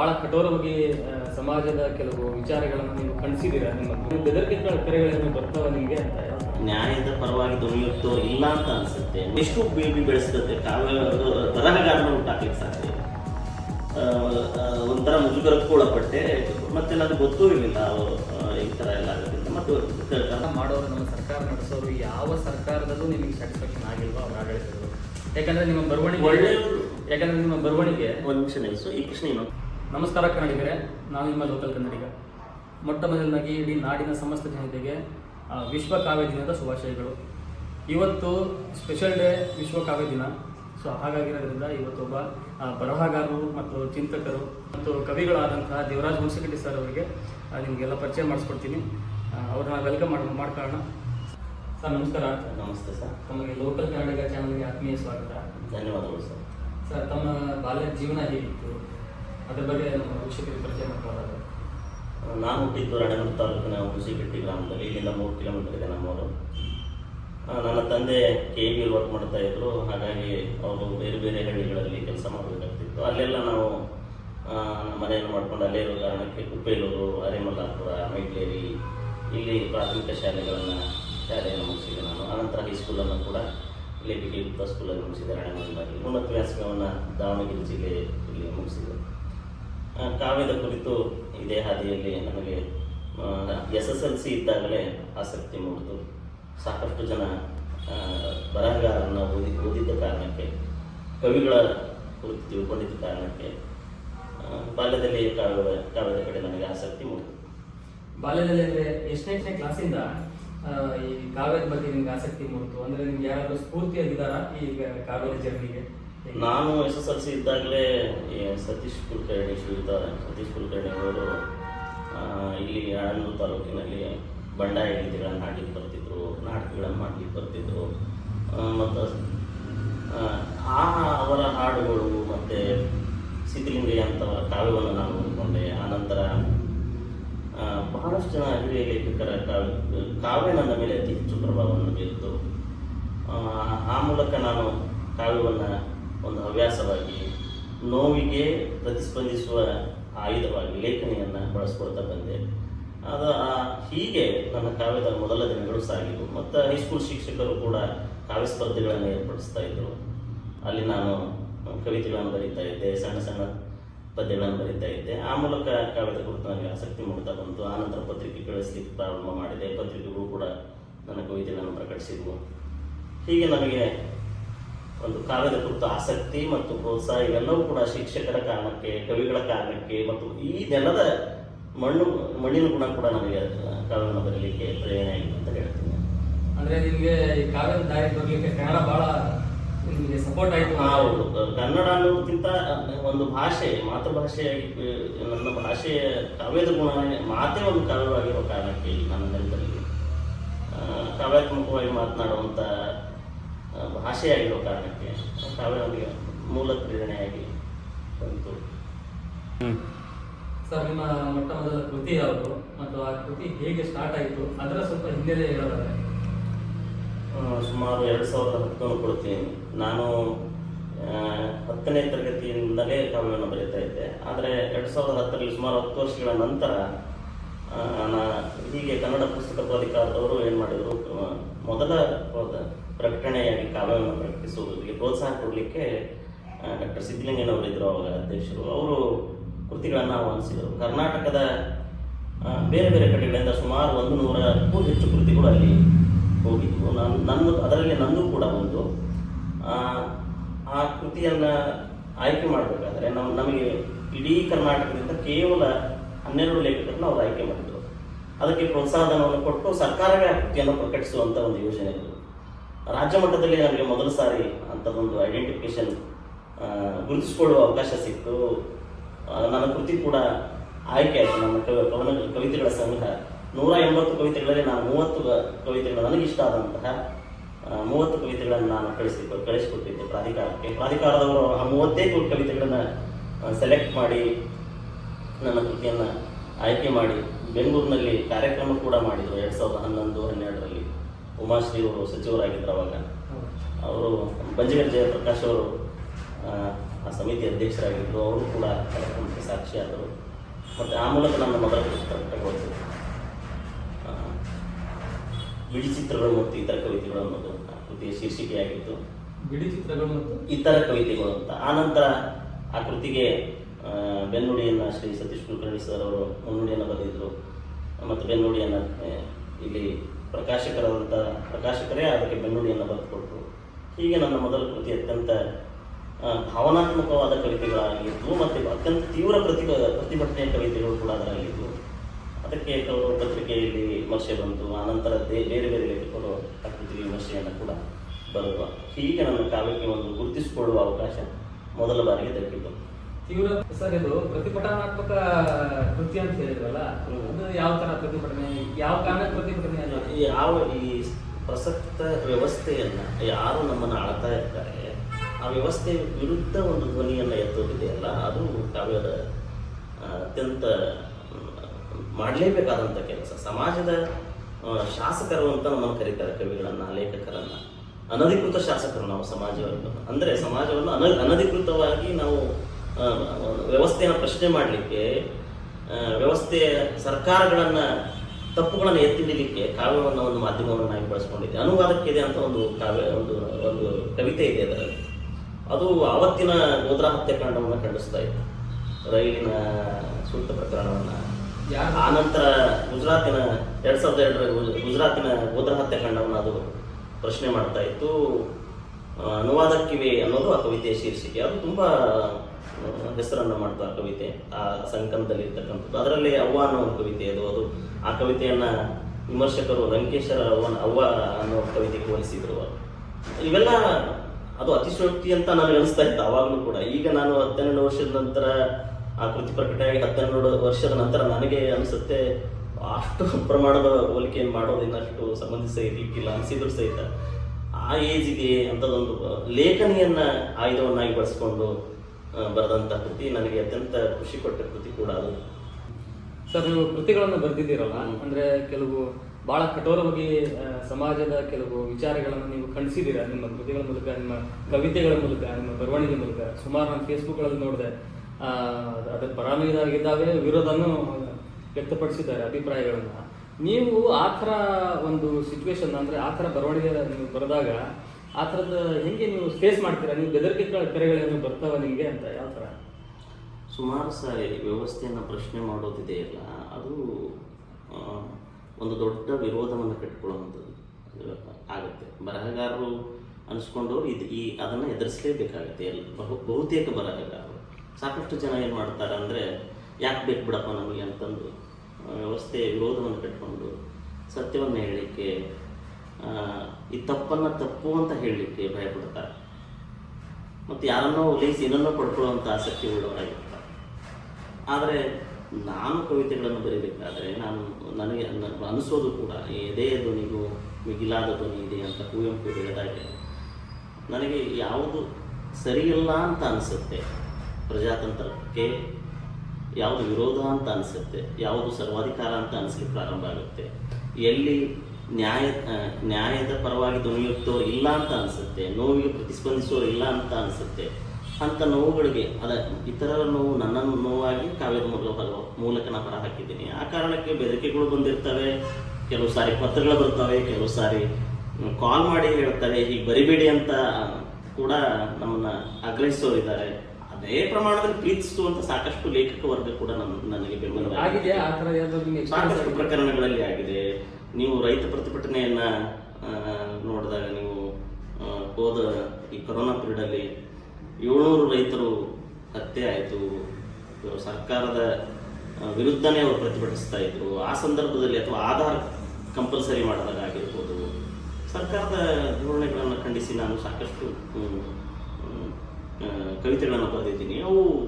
ಬಹಳ ಕಠೋರವಾಗಿ ಸಮಾಜದ ಕೆಲವು ವಿಚಾರಗಳನ್ನು ನೀವು ಖಂಡಿಸಿದ್ದೀರಾ ನಿಮ್ಮ ಬೆದರಿಕೆಗಳ ಬೆದರಿಕೆ ಕರೆಗಳನ್ನು ಬರ್ತಾವ ನಿಮಗೆ ಅಂತ ನ್ಯಾಯದ ಪರವಾಗಿ ದೊರೆಯುತ್ತೋ ಇಲ್ಲ ಅಂತ ಅನ್ಸುತ್ತೆ. ಎಷ್ಟು ಬೇಬಿ ಬೆಳೆಸುತ್ತೆ ಕಾವ್ಯ ಬರಹಗಾರನ ಉಂಟಾಗ್ಲಿಕ್ಕೆ ಸಾಧ್ಯ ಒಂಥರ ಮುಜುಗರಕ್ಕೂ ಒಳಪಟ್ಟೆ ಮತ್ತೆ ನನಗೆ ಗೊತ್ತೂ ಇರಲಿಲ್ಲ ಅವರು ಈ ಥರ ಎಲ್ಲ ಆಗುತ್ತೆ ಮತ್ತು ಮಾಡೋರು ನಮ್ಮ ಸರ್ಕಾರ ನಡೆಸೋರು ಯಾವ ಸರ್ಕಾರದಲ್ಲೂ ನಿಮಗೆ ಸ್ಯಾಟಿಸ್ಫ್ಯಾಕ್ಷನ್ ಆಗಿಲ್ವಾ ಅವ್ರ ಆಡಳಿತಗಳು ಯಾಕಂದ್ರೆ ನಿಮ್ಮ ಬರವಣಿಗೆ ಒಳ್ಳೆಯವರು. ಯಾಕಂದ್ರೆ ನಿಮ್ಮ ಬರವಣಿಗೆ ಒಂದು ನಿಮಿಷ ನಿಲ್ಲಿಸು. ಈ ಪ್ರಶ್ನೆ ಇನ್ನೊಂದು. ನಮಸ್ಕಾರ ಕನ್ನಡಿಗರೇ ನಾವು ನಿಮ್ಮ ಲೋಕಲ್ ಕನ್ನಡಿಗ. ಮೊಟ್ಟ ಮೊದಲನಾಗಿ ಇಡೀ ನಾಡಿನ ಸಮಸ್ತ ಜನತೆಗೆ ವಿಶ್ವ ಕಾವ್ಯ ದಿನದ ಶುಭಾಶಯಗಳು. ಇವತ್ತು ಸ್ಪೆಷಲ್ ಡೇ ವಿಶ್ವ ಕಾವ್ಯ ದಿನ. ಸೊ ಹಾಗಾಗಿರೋದ್ರಿಂದ ಇವತ್ತೊಬ್ಬ ಬರಹಗಾರರು ಮತ್ತು ಚಿಂತಕರು ಮತ್ತು ಕವಿಗಳಾದಂತಹ ದೇವರಾಜ್ ಮುನ್ಸಿಕಟ್ಟಿ ಸರ್ ಅವರಿಗೆ ನಿಮಗೆಲ್ಲ ಪರಿಚಯ ಮಾಡಿಸ್ಕೊಡ್ತೀನಿ. ಅವ್ರನ್ನ ವೆಲ್ಕಮ್ ಮಾಡಿ ಮಾಡ್ಕೊಳ್ಳೋಣ. ಸರ್ ನಮಸ್ಕಾರ. ನಮಸ್ತೆ ಸರ್ ತಮಗೆ ಲೋಕಲ್ ಕನ್ನಡಿಗ ಚಾನಲ್ಗೆ ಆತ್ಮೀಯ ಸ್ವಾಗತ. ಧನ್ಯವಾದಗಳು ಸರ್ ಸರ್ ತಮ್ಮ ಬಾಲ್ಯದ ಜೀವನ ಹೇಗಿತ್ತು? ಅದ್ರ ಬಗ್ಗೆ ನಮ್ಮ ವೀಕ್ಷಕರಿಗೆ ಪರಿಚಯ ಮಾಡ್ಕೊಳ್ಳೋದು ನಾನು ಹುಟ್ಟಿದ್ದು ರಾಣೆಬೆನ್ನೂರು ತಾಲೂಕಿನ ಹುಣಸಿಗಟ್ಟಿ ಗ್ರಾಮದಲ್ಲಿ ಇಲ್ಲಿಂದ ಮೂರು ಕಿಲೋಮೀಟರ್ ಇದೆ ನಮ್ಮೂರು. ಆ, ನನ್ನ ತಂದೆ ಕೆ ವಿ ವರ್ಕ್ ಮಾಡ್ತಾ ಇದ್ರು. ಹಾಗಾಗಿ ಅವರು ಬೇರೆ ಬೇರೆ ಹಳ್ಳಿಗಳಲ್ಲಿ ಕೆಲಸ ಮಾಡಬೇಕಾಗ್ತಿತ್ತು. ಅಲ್ಲೆಲ್ಲ ನಾವು ಮನೆಯನ್ನು ಮಾಡ್ಕೊಂಡು ಅಲ್ಲೇ ಇರೋ ಕಾರಣಕ್ಕೆ ಕುಪ್ಪೇಲೂರು ಅರೆಮಲ್ಲಾಪುರ ಮೈಟ್ಲೇರಿ ಇಲ್ಲಿ ಪ್ರಾಥಮಿಕ ಶಾಲೆಗಳನ್ನು ಶಾಲೆಯನ್ನು ಮುಗಿಸಿದೆ ನಾನು. ಆನಂತರ ಹೈಸ್ಕೂಲನ್ನು ಕೂಡ ಇಲ್ಲಿ ಬಿ ಗುಪ್ತಾ ಸ್ಕೂಲಲ್ಲಿ ಮುಗಿಸಿದೆ ರಾಣೆಬೆನ್ನೂರಲ್ಲಿ ಉನ್ನತ ವ್ಯಾಸಂಗವನ್ನು ದಾವಣಗೆರೆ ಜಿಲ್ಲೆಯಲ್ಲಿ ಮುಗಿಸಿದೆ. ಕಾವ್ಯದ ಕುರಿತು ಇದೇ ಹಾದಿಯಲ್ಲಿ ನಮಗೆ ಎಸ್ ಎಸ್ ಎಲ್ ಸಿ ಇದ್ದಾಗಲೇ ಆಸಕ್ತಿ ಮೂಡಿತು. ಸಾಕಷ್ಟು ಜನ ಬರಹಗಾರರನ್ನು ಓದಿ, ಓದಿದ್ದ ಕಾರಣಕ್ಕೆ, ಕವಿಗಳ ಕುರಿತು ತಿಳ್ಕೊಂಡಿದ್ದ ಕಾರಣಕ್ಕೆ ಬಾಲ್ಯದಲ್ಲಿ ಕಾವ್ಯ ಕಾವ್ಯದ ಕಡೆ ನನಗೆ ಆಸಕ್ತಿ ಮೂಡಿತು. ಬಾಲ್ಯದಲ್ಲಿ ಅಂದರೆ ಎಷ್ಟನೇ ಎಷ್ಟನೇ ಕ್ಲಾಸಿಂದ ಈ ಕಾವ್ಯದ ಬಗ್ಗೆ ನಿಮ್ಗೆ ಆಸಕ್ತಿ ಮೂಡಿತು? ಅಂದ್ರೆ ನಿಮ್ಗೆ ಯಾರಾದ್ರೂ ಸ್ಫೂರ್ತಿಯಾಗಿದ್ದಾರಾ ಈ ಕಾವ್ಯದ ಜರ್ನಿಗೆ? ನಾನು ಎಸ್ ಎಸ್ ಎಲ್ ಸಿ ಇದ್ದಾಗಲೇ ಸತೀಶ್ ಕುಲಕರ್ಣಿ ಶ್ರೀಯುತ, ಸತೀಶ್ ಕುಲಕರ್ಣಿ ಅವರು ಇಲ್ಲಿ ಆಳಂದೂರು ತಾಲೂಕಿನಲ್ಲಿ ಬಂಡಾಯ ಗೀತೆಗಳನ್ನು ಹಾಡಲಿಕ್ಕೆ ಬರ್ತಿದ್ರು, ನಾಟಕಗಳನ್ನು ಮಾಡಲಿಕ್ಕೆ ಬರ್ತಿದ್ರು. ಮತ್ತು, ಆ ಅವರ ಹಾಡುಗಳು ಮತ್ತು ಸಿದ್ಧಲಿಂಗಯ್ಯ ಅಂತವರ ಕಾವ್ಯವನ್ನು ನಾನು ಓದಿಕೊಂಡೆ ಆನಂತರ ಬಹಳಷ್ಟು ಜನ ಹಿರಿಯ ಲೇಖಕರ ಕಾವ್ಯ ಕಾವ್ಯ ನನ್ನ ಮೇಲೆ ಅತಿ ಹೆಚ್ಚು ಪ್ರಭಾವವನ್ನು ಬೀರಿತು. ಆ ಮೂಲಕ ನಾನು ಕಾವ್ಯವನ್ನು ಒಂದು ಹವ್ಯಾಸವಾಗಿ ನೋವಿಗೆ ಪ್ರತಿಸ್ಪಂದಿಸುವ ಆಯುಧವಾಗಿ ಲೇಖನಿಯನ್ನು ಬಳಸ್ಕೊಳ್ತಾ ಬಂದೆ. ಅದು ಹೀಗೆ ನನ್ನ ಕಾವ್ಯದ ಮೊದಲ ದಿನಗಳು ಸಾಗಿದ್ವು. ಮತ್ತು ಹೈಸ್ಕೂಲ್ ಶಿಕ್ಷಕರು ಕೂಡ ಕಾವ್ಯ ಸ್ಪರ್ಧೆಗಳನ್ನು ಏರ್ಪಡಿಸ್ತಾ ಇದ್ದರು ಅಲ್ಲಿ ನಾನು ಕವಿತೆಗಳನ್ನು ಬರೀತಾ ಇದ್ದೆ, ಸಣ್ಣ ಸಣ್ಣ ಪದ್ಯಗಳನ್ನು ಬರೀತಾ ಇದ್ದೆ. ಆ ಮೂಲಕ ಕಾವ್ಯದ ಕುರಿತು ನನಗೆ ಆಸಕ್ತಿ ಮೂಡ್ತಾ ಬಂತು. ಆನಂತರ ಪತ್ರಿಕೆ ಕಳಿಸ್ಲಿಕ್ಕೆ ಪ್ರಾರಂಭ ಮಾಡಿದೆ. ಪತ್ರಿಕೆಗಳು ಕೂಡ ನನ್ನ ಕವಿತೆಗಳನ್ನು ಪ್ರಕಟಿಸಿದ್ವು. ಹೀಗೆ ನನಗೆ ಒಂದು ಕಾವ್ಯದ ಕುರಿತು ಆಸಕ್ತಿ ಮತ್ತು ಪ್ರೋತ್ಸಾಹ ಇವೆಲ್ಲವೂ ಕೂಡ ಶಿಕ್ಷಕರ ಕಾರಣಕ್ಕೆ ಕವಿಗಳ ಕಾರಣಕ್ಕೆ ಮತ್ತು ಈ ನೆಲದ ಮಣ್ಣು ಮಣ್ಣಿನ ಗುಣ ಕೂಡ ನಮಗೆ ಕಾವ್ಯವನ್ನು ಬರೀಲಿಕ್ಕೆ ಪ್ರೇರಣೆ ಆಗಿದೆ ಅಂತ ಹೇಳ್ತೀನಿ. ಅಂದ್ರೆ ನಿಮಗೆ ಈ ಕಾವ್ಯದ ದಾರಿ ಬರಲಿಕ್ಕೆ ಕನ್ನಡ ಬಹಳ ನಿಮಗೆ ಸಪೋರ್ಟ್ ಆಯಿತು. ಹೌದು. ಕನ್ನಡ ಅನ್ನೋದಕ್ಕಿಂತ ಒಂದು ಭಾಷೆ ಮಾತೃಭಾಷೆಯಾಗಿ ನನ್ನ ಭಾಷೆಯ ಕಾವ್ಯದ ಗುಣ ಮಾತೇ ಒಂದು ಕಾವ್ಯವಾಗಿರೋ ಕಾರಣಕ್ಕೆ ನನ್ನ ನೆಲದಲ್ಲಿ ಕಾವ್ಯಾತ್ಮಕವಾಗಿ ಮಾತನಾಡುವಂಥ ಭಾಷೆಯಾಗಿರೋ ಕಾರಣಕ್ಕೆ ತಾವೇ ನನಗೆ ಮೂಲ ಪ್ರೇರಣೆಯಾಗಿ ಬಂತು. ಸರ್ ನಿಮ್ಮ ಮೊಟ್ಟ ಮೊದಲ ಕೃತಿ ಯಾವುದು? ಮತ್ತು ಆ ಕೃತಿ ಹೇಗೆ ಸ್ಟಾರ್ಟ್ ಆಯಿತು? ಅದರ ಸ್ವಲ್ಪ ಹಿನ್ನೆಲೆ ಹೇಳೋದಾದ್ರೆ. ಸುಮಾರು ಎರಡು ಸಾವಿರದ ಹತ್ತೊಂದು ಕೊಡ್ತೀನಿ. ನಾನು ಹತ್ತನೇ ತರಗತಿಯಿಂದಲೇ ಕಾವ್ಯವನ್ನು ಬರೀತಾ ಇದ್ದೆ. ಆದರೆ ಎರಡು ಸಾವಿರದ ಹತ್ತರಲ್ಲಿ ಸುಮಾರು ಹತ್ತು ವರ್ಷಗಳ ನಂತರ ಹೀಗೆ ಕನ್ನಡ ಪುಸ್ತಕ ಪ್ರಾಧಿಕಾರದವರು ಏನು ಮಾಡಿದರು ಮೊದಲ ಪ್ರಕಟಣೆಯಾಗಿ ಕಾವ್ಯವನ್ನು ಪ್ರಕಟಿಸುವುದಕ್ಕೆ ಪ್ರೋತ್ಸಾಹ ಕೊಡಲಿಕ್ಕೆ ಡಾಕ್ಟರ್ ಸಿದ್ದಲಿಂಗಯ್ಯನವರು ಇದ್ದರು ಅವಾಗ ಅಧ್ಯಕ್ಷರು. ಅವರು ಕೃತಿಗಳನ್ನು ಆಹ್ವಾನಿಸಿದರು. ಕರ್ನಾಟಕದ ಬೇರೆ ಬೇರೆ ಕಡೆಗಳಿಂದ ಸುಮಾರು ಒಂದು ನೂರಕ್ಕೂ ಹೆಚ್ಚು ಕೃತಿಗಳು ಅಲ್ಲಿ ಹೋಗಿದ್ವು. ನಾನು ನನ್ನ ಅದರಲ್ಲಿ ನಂದು ಕೂಡ ಒಂದು. ಆ, ಕೃತಿಯನ್ನು ಆಯ್ಕೆ ಮಾಡಬೇಕಾದ್ರೆ ನಾವು ನಮಗೆ ಇಡೀ ಕರ್ನಾಟಕದಿಂದ ಕೇವಲ ಹನ್ನೆರಡು ಲೇಖಕರನ್ನು ಅವರು ಆಯ್ಕೆ ಮಾಡಿದರು. ಅದಕ್ಕೆ ಪ್ರೋತ್ಸಾಹಧನವನ್ನು ಕೊಟ್ಟು ಸರ್ಕಾರವೇ ಆ ಕೃತಿಯನ್ನು ಪ್ರಕಟಿಸುವಂಥ ಒಂದು ಯೋಜನೆ ರಾಜ್ಯ ಮಟ್ಟದಲ್ಲಿ ನಮಗೆ ಮೊದಲ ಸಾರಿ ಅಂಥದ್ದೊಂದು ಐಡೆಂಟಿಫಿಕೇಶನ್ ಗುರುತಿಸಿಕೊಳ್ಳುವ ಅವಕಾಶ ಸಿಕ್ತು. ನನ್ನ ಕೃತಿ ಕೂಡ ಆಯ್ಕೆ ಆಯಿತು. ನಮ್ಮ ಕವಿ, ಕವನ, ಕವಿತೆಗಳ ಸಂಗ್ರಹ. ನೂರ ಎಂಬತ್ತು ಕವಿತೆಗಳಲ್ಲಿ ನಾನು ಮೂವತ್ತು ಕವಿತೆಗಳು ನನಗಿಷ್ಟ ಆದಂತಹ ಮೂವತ್ತು ಕವಿತೆಗಳನ್ನು ನಾನು ಕಳಿಸಿ, ಕಳಿಸಿಕೊಟ್ಟಿದ್ದೆ ಪ್ರಾಧಿಕಾರಕ್ಕೆ. ಪ್ರಾಧಿಕಾರದವರು ಆ ಮೂವತ್ತೈದು ಕವಿತೆಗಳನ್ನು ಸೆಲೆಕ್ಟ್ ಮಾಡಿ ನನ್ನ ಕೃತಿಯನ್ನು ಆಯ್ಕೆ ಮಾಡಿ, ಬೆಂಗಳೂರಿನಲ್ಲಿ ಕಾರ್ಯಕ್ರಮ ಕೂಡ ಮಾಡಿದರು. ಎರಡು ಸಾವಿರದ ಹನ್ನೊಂದು, ಹನ್ನೆರಡರಲ್ಲಿ. ಉಮಾಶ್ರೀ ಅವರು ಸಚಿವರಾಗಿದ್ದರು ಅವಾಗ. ಅವರು ಬಂಜಗರ್ ಜಯಪ್ರಕಾಶ್ ಅವರು ಆ, ಸಮಿತಿ ಅಧ್ಯಕ್ಷರಾಗಿದ್ದರು. ಅವರು ಕೂಡ ಕಾರ್ಯಕ್ರಮಕ್ಕೆ ಸಾಕ್ಷಿ ಸಾಕ್ಷಿಯಾದರು. ಮತ್ತು ಆ ಮೂಲಕ ನನ್ನ ಮೊದಲ ಆ, ಬಿಡಿ ಚಿತ್ರಗಳು ಮತ್ತು ಇತರ ಕವಿತೆಗಳು ಅನ್ನೋದು ಆ ಕೃತಿಯ ಶೀರ್ಷಿಕೆಯಾಗಿತ್ತು. ಬಿಡಿ ಚಿತ್ರಗಳು ಮತ್ತು? ಇತರ ಕವಿತೆಗಳು ಅಂತ. ಆನಂತರ ಆ ಕೃತಿಗೆ ಬೆನ್ನುಡಿಯನ್ನು ಶ್ರೀ ಸತೀಶ್ ಕುಲಕರ್ಣಿ ಸರ್ ಅವರು ಮುನ್ನುಡಿಯನ್ನು ಬರೆದಿದ್ದರು ಮತ್ತು ಬೆನ್ನುಡಿಯನ್ನು ಇಲ್ಲಿ ಪ್ರಕಾಶಕರಾದಂಥ ಪ್ರಕಾಶಕರೇ ಅದಕ್ಕೆ ಬೆನ್ನುಡಿಯನ್ನು ಬರೆದುಕೊಟ್ರು. ಹೀಗೆ ನನ್ನ ಮೊದಲ ಕೃತಿ ಅತ್ಯಂತ ಭಾವನಾತ್ಮಕವಾದ ಕವಿತೆಗಳಾಗಿದ್ದವು ಮತ್ತು ಅತ್ಯಂತ ತೀವ್ರ ಪ್ರತಿ, ಪ್ರತಿಭಟನೆಯ ಕವಿತೆಗಳು ಕೂಡ ಅದರಾಗಿದ್ದವು ಅದಕ್ಕೆ ಪತ್ರಿಕೆಯಲ್ಲಿ ವಿಮರ್ಶೆ ಬಂತು. ಆನಂತರ ಬೇರೆ ಬೇರೆ ಲೇಖಕರು ಆ ವಿಮರ್ಶೆಯನ್ನು ಕೂಡ ಬರುವ ಹೀಗೆ ನನ್ನ ಕಾವ್ಯಕ್ಕೆ ಒಂದು ಗುರುತಿಸಿಕೊಳ್ಳುವ ಅವಕಾಶ ಮೊದಲ ಬಾರಿಗೆ ದಕ್ಕಿತು ತೀವ್ರ ಸರ್ ಇದು ಪ್ರತಿಭಟನಾತ್ಮಕ ಕೃತಿ ಅಂತ ಹೇಳಿದ್ರಲ್ಲ. ಅದು ಯಾವ ತರ ಪ್ರತಿಭಟನೆ ಯಾವ ಕಾರಣಕ್ಕೆ ಪ್ರತಿಭಟನೆ ಅಲ್ಲ ಯಾವ ಈ ಪ್ರಸಕ್ತ ವ್ಯವಸ್ಥೆಯನ್ನ ಯಾರು ನಮ್ಮನ್ನು ಆಳ್ತಾ ಇರ್ತಾರೆ ಆ ವ್ಯವಸ್ಥೆ ವಿರುದ್ಧ ಒಂದು ಧ್ವನಿಯನ್ನು ಎತ್ತೋದಿದೆಯಲ್ಲ ಅದು ಕಾವ್ಯದ ಅತ್ಯಂತ ಮಾಡಲೇಬೇಕಾದಂಥ ಕೆಲಸ. ಸಮಾಜದ ಶಾಸಕರು ಅಂತ ನಮ್ಮನ್ನು ಕರೀತಾರೆ ಕವಿಗಳನ್ನ ಲೇಖಕರನ್ನ. ಅನಧಿಕೃತ ಶಾಸಕರು ನಾವು ಸಮಾಜವನ್ನು. ಅಂದರೆ ಸಮಾಜವನ್ನು ಅನ ಅನಧಿಕೃತವಾಗಿ ನಾವು ವ್ಯವಸ್ಥೆಯನ್ನು ಪ್ರಶ್ನೆ ಮಾಡಲಿಕ್ಕೆ ವ್ಯವಸ್ಥೆ ಸರ್ಕಾರಗಳನ್ನು ತಪ್ಪುಗಳನ್ನು ಎತ್ತಿ ಹಿಡಿಲಿಕ್ಕೆ ಕಾವ್ಯವನ್ನು ಒಂದು ಮಾಧ್ಯಮವನ್ನಾಗಿ ಬಳಸ್ಕೊಂಡಿದೆ. ಅನುವಾದಕ್ಕಿದೆ ಅಂತ ಒಂದು ಕಾವ್ಯ ಒಂದು ಒಂದು ಕವಿತೆ ಇದೆ ಅದರಲ್ಲಿ. ಅದು ಆವತ್ತಿನ ಗೋದ್ರಾ ಹತ್ಯಾಕಾಂಡವನ್ನು ಖಂಡಿಸ್ತಾ ಇತ್ತು ರೈಲಿನ ಸೂಕ್ತ ಪ್ರಕರಣವನ್ನು? ಆ ನಂತರ ಗುಜರಾತಿನ ಎರಡು ಸಾವಿರದ ಎರಡರ ಗುಜರಾತಿನ ಗೋದ್ರಾ ಹತ್ಯಾಕಾಂಡವನ್ನು ಅದು ಪ್ರಶ್ನೆ ಮಾಡ್ತಾ ಇತ್ತು. ಅನುವಾದಕ್ಕಿವೆ ಅನ್ನೋದು ಆ ಕವಿತೆಯ ಶೀರ್ಷಿಕೆ. ಅದು ತುಂಬಾ ಹೆಸರನ್ನು ಮಾಡ್ತಾ ಆ ಕವಿತೆ, ಆ ಸಂಕಲನದಲ್ಲಿ ಇರ್ತಕ್ಕಂಥದ್ದು ಅದರಲ್ಲಿ ಅವ್ವ ಅನ್ನೋ ಒಂದು ಕವಿತೆ ಅದು. ಅದು ಆ ಕವಿತೆಯನ್ನು ವಿಮರ್ಶಕರು ಲಂಕೇಶರ ಅವ್ವನ, ಅವ್ವ ಅನ್ನೋ ಕವಿತೆಗೆ ಹೋಲಿಸಿದ್ರು ಇವೆಲ್ಲ ಅದು ಅತಿಶಯೋಕ್ತಿ ಅಂತ ನನಗೆ ಅನಿಸ್ತಾ ಇತ್ತು ಅವಾಗಲೂ ಕೂಡ. ಈಗ ನಾನು ಹತ್ತೆರಡು ವರ್ಷದ ನಂತರ, ಆ ಕೃತಿ ಪ್ರಕಟವಾಗಿ ಹತ್ತೆರಡು ವರ್ಷದ ನಂತರ ನನಗೆ ಅನಿಸುತ್ತೆ ಅಷ್ಟು ಪ್ರಮಾಣದ ಹೋಲಿಕೆಯನ್ನು ಮಾಡೋದು ಇನ್ನಷ್ಟು ಸಂಬಂಧಿಸ ಇರ್ಲಿಕ್ಕಿಲ್ಲ, ಅನಿಸಿದ್ರು ಸಹಿತ. ಆ ಏಜಿಗೆ ಅಂಥದ್ದೊಂದು ಲೇಖನಿಯನ್ನ ಆಯುಧವನ್ನಾಗಿ ಬಳಸ್ಕೊಂಡು ಬರೆದಂಥ ಕೃತಿ. ನನಗೆ ಅತ್ಯಂತ ಖುಷಿ ಕೊಟ್ಟ ಕೃತಿ ಕೂಡ ಅದು. ಸರ್ ನೀವು ಕೃತಿಗಳನ್ನು ಬರೆದಿದ್ದೀರಲ್ಲ. ಅಂದ್ರೆ ಕೆಲವು ಬಹಳ ಕಠೋರವಾಗಿ ಸಮಾಜದ ಕೆಲವು ವಿಚಾರಗಳನ್ನು ನೀವು ಖಂಡಿಸಿದ್ದೀರಾ? ನಿಮ್ಮ ಕೃತಿಗಳ ಮೂಲಕ ನಿಮ್ಮ ಕವಿತೆಗಳ ಮೂಲಕ ನಿಮ್ಮ ಬರವಣಿಗೆ ಮೂಲಕ? ಸುಮಾರು ನಾನು ಫೇಸ್ಬುಕ್ಗಳಲ್ಲಿ ನೋಡಿದೆ ಅದರ ಪರಾಮರ್ಶಿಯಾಗಿದ್ದಾವೆ ವಿರೋಧನೂ ವ್ಯಕ್ತಪಡಿಸಿದ್ದಾರೆ ಅಭಿಪ್ರಾಯಗಳನ್ನು. ನೀವು ಆ ಥರ ಒಂದು ಸಿಚುವೇಶನ್ ಅಂದ್ರೆ ಆ ಥರ ಬರವಣಿಗೆ ನೀವು ಬರೆದಾಗ ಆ ಥರದ ಹೆಂಗೆ ನೀವು ಫೇಸ್ ಮಾಡ್ತೀರಾ? ನೀವು ಬೆದರಿಕೆ ಕರೆಗಳೇನು ಬರ್ತಾವ ನಿಮಗೆ ಅಂತ ಯಾವ ಥರ? ಸುಮಾರು ಸಾರಿ ವ್ಯವಸ್ಥೆಯನ್ನು ಪ್ರಶ್ನೆ ಮಾಡೋದಿದೆಯಲ್ಲ ಅದು ಒಂದು ದೊಡ್ಡ ವಿರೋಧವನ್ನು ಕಟ್ಕೊಳ್ಳುವಂಥದ್ದು ಆಗುತ್ತೆ. ಬರಹಗಾರರು ಅನಿಸ್ಕೊಂಡವ್ರು ಇದು ಈ ಅದನ್ನು ಎದುರಿಸಲೇಬೇಕಾಗುತ್ತೆ ಎಲ್ಲ, ಬಹು, ಬಹುತೇಕ ಬರಹಗಾರರು. ಸಾಕಷ್ಟು ಜನ ಏನು ಮಾಡ್ತಾರೆ ಅಂದರೆ, ಯಾಕೆ ಬೇಕು ಬಿಡಪ್ಪ ನಮಗೆ ಅಂತಂದು ವ್ಯವಸ್ಥೆ ವಿರೋಧವನ್ನು ಕಟ್ಕೊಂಡು ಸತ್ಯವನ್ನು ಹೇಳಲಿಕ್ಕೆ ಈ ತಪ್ಪನ್ನು ತಪ್ಪು ಅಂತ ಹೇಳಲಿಕ್ಕೆ ಭಯಪಡ್ತಾರೆ. ಮತ್ತು ಯಾರನ್ನೋ ಉಲ್ಲೇಖಿಸಿ ಏನನ್ನೋ ಪಡ್ಕೊಳ್ಳುವಂಥ ಆಸಕ್ತಿ ಉಳ್ಳವರಾಗಿರ್ತಾರೆ. ಆದರೆ ನಾನು ಕವಿತೆಗಳನ್ನು ಬರೀಬೇಕಾದ್ರೆ ನಾನು ನನಗೆ ಅನಿಸೋದು ಕೂಡ ಎದೆಯ ಧ್ವನಿಗೂ ಮಿಗಿಲಾದ ಧ್ವನಿ ಇದೆ ಅಂತ ಕುವೆಂಪು ಹೇಳಿದಾಗೆ. ನನಗೆ ಯಾವುದು ಸರಿಯಿಲ್ಲ ಅಂತ ಅನಿಸುತ್ತೆ. ಪ್ರಜಾತಂತ್ರಕ್ಕೆ ಯಾವುದು ವಿರೋಧ ಅಂತ ಅನಿಸುತ್ತೆ. ಯಾವುದು ಸರ್ವಾಧಿಕಾರ ಅಂತ ಅನಿಸ್ಲಿಕ್ಕೆ ಪ್ರಾರಂಭ ಆಗುತ್ತೆ. ಎಲ್ಲಿ ನ್ಯಾಯ ನ್ಯಾಯದ ಪರವಾಗಿ ಧ್ವನಿಯುಕ್ತವ್ರು ಇಲ್ಲ ಅಂತ ಅನಿಸುತ್ತೆ, ನೋವಿಗೆ ಪ್ರತಿಸ್ಪಂದಿಸುವವರು ಇಲ್ಲ ಅಂತ ಅನಿಸುತ್ತೆ ಅಂಥ ನೋವುಗಳಿಗೆ, ಅದ ಇತರರ ನೋವು ನನ್ನನ್ನು ನೋವಾಗಿ ಕಾವ್ಯದ ಮೂಲಕ ಮೂಲಕ ನಾನು ಹೊರ ಹಾಕಿದ್ದೀನಿ. ಆ ಕಾರಣಕ್ಕೆ ಬೆದರಿಕೆಗಳು ಬಂದಿರ್ತವೆ, ಕೆಲವು ಸಾರಿ ಪತ್ರಗಳು ಬರ್ತವೆ ಕೆಲವು ಸಾರಿ ಕಾಲ್ ಮಾಡಿ ಹೇಳ್ತಾರೆ ಹೀಗೆ ಬರಿಬೇಡಿ ಅಂತ ಕೂಡ ನಮ್ಮನ್ನ ಆಗ್ರಹಿಸೋರಿದ್ದಾರೆ. ಅದೇ ಪ್ರಮಾಣದಲ್ಲಿ ಪ್ರೀತಿಸುವಂತ ಸಾಕಷ್ಟು ಲೇಖಕ ವರ್ಗ ಕೂಡ ನನಗೆ ಬೆಂಬಲ ಆಗಿದೆಯಾ ಆ ಥರ ಯಾವ್ದಾದ್ರು ನಿಮ್ಗೆ ಸಾಕಷ್ಟು ಪ್ರಕರಣಗಳಲ್ಲಿ ಆಗಿದೆ. ನೀವು ರೈತ ಪ್ರತಿಭಟನೆಯನ್ನ ನೋಡಿದಾಗ ನೀವು ಹೋದ ಈ ಕೊರೋನಾ ಪೀರಿಯಡಲ್ಲಿ ಏಳ್ನೂರು ರೈತರು ಹತ್ಯೆ ಆಯಿತು. ಸರ್ಕಾರದ ವಿರುದ್ಧನೇ ಅವರು ಪ್ರತಿಭಟಿಸ್ತಾ ಇದ್ರು. ಆ ಸಂದರ್ಭದಲ್ಲಿ ಅಥವಾ ಆಧಾರ್ ಕಂಪಲ್ಸರಿ ಮಾಡಿದಾಗ ಆಗಿರ್ಬೋದು. ಸರ್ಕಾರದ ಧೋರಣೆಗಳನ್ನು ಖಂಡಿಸಿ ನಾನು ಸಾಕಷ್ಟು ಕವಿತೆಗಳನ್ನು ಬರೆದಿದ್ದೀನಿ. ಅವು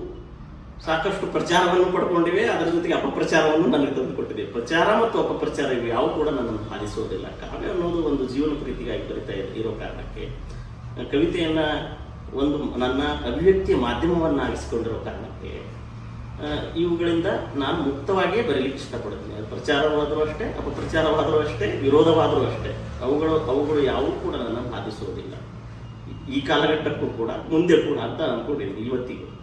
ಸಾಕಷ್ಟು ಪ್ರಚಾರವನ್ನು ಪಡ್ಕೊಂಡಿವೆ, ಅದರ ಜೊತೆಗೆ ಅಪಪ್ರಚಾರವನ್ನು ನನಗೆ ತಂದು ಕೊಟ್ಟಿದೆ ಪ್ರಚಾರ ಮತ್ತು ಅಪಪ್ರಚಾರ ಇವು ಯಾವ ಕೂಡ ನನ್ನನ್ನು ಹಾರಿಸೋದಿಲ್ಲ. ಕಾವ್ಯ ಅನ್ನೋದು ಒಂದು ಜೀವನ ಪ್ರೀತಿಗಾಗಿ ಬರಿತಾ ಇರೋ- ಕಾರಣಕ್ಕೆ ಕವಿತೆಯನ್ನ ಒಂದು ನನ್ನ ಅಭಿವ್ಯಕ್ತಿಯ ಮಾಧ್ಯಮವನ್ನಾಗಿಸಿಕೊಂಡಿರೋ ಕಾರಣಕ್ಕೆ ಇವುಗಳಿಂದ ನಾನು ಮುಕ್ತವಾಗಿಯೇ ಬರೀಲಿಕ್ಕೆ ಇಷ್ಟಪಡ್ತೀನಿ ಅದು ಪ್ರಚಾರವಾದರೂ ಅಷ್ಟೇ, ಅಪಪ್ರಚಾರವಾದರೂ ಅಷ್ಟೇ, ವಿರೋಧವಾದರೂ ಅಷ್ಟೇ. ಅವುಗಳು ಅವುಗಳು ಯಾವೂ ಕೂಡ ನನ್ನನ್ನು ಬಾಧಿಸುವುದಿಲ್ಲ ಈ ಕಾಲಘಟ್ಟಕ್ಕೂ ಕೂಡ ಮುಂದೆ ಕೂಡ ಅಂತ ಅನ್ಕೊಂಡಿದ್ದೀನಿ ಇವತ್ತಿಗೂ.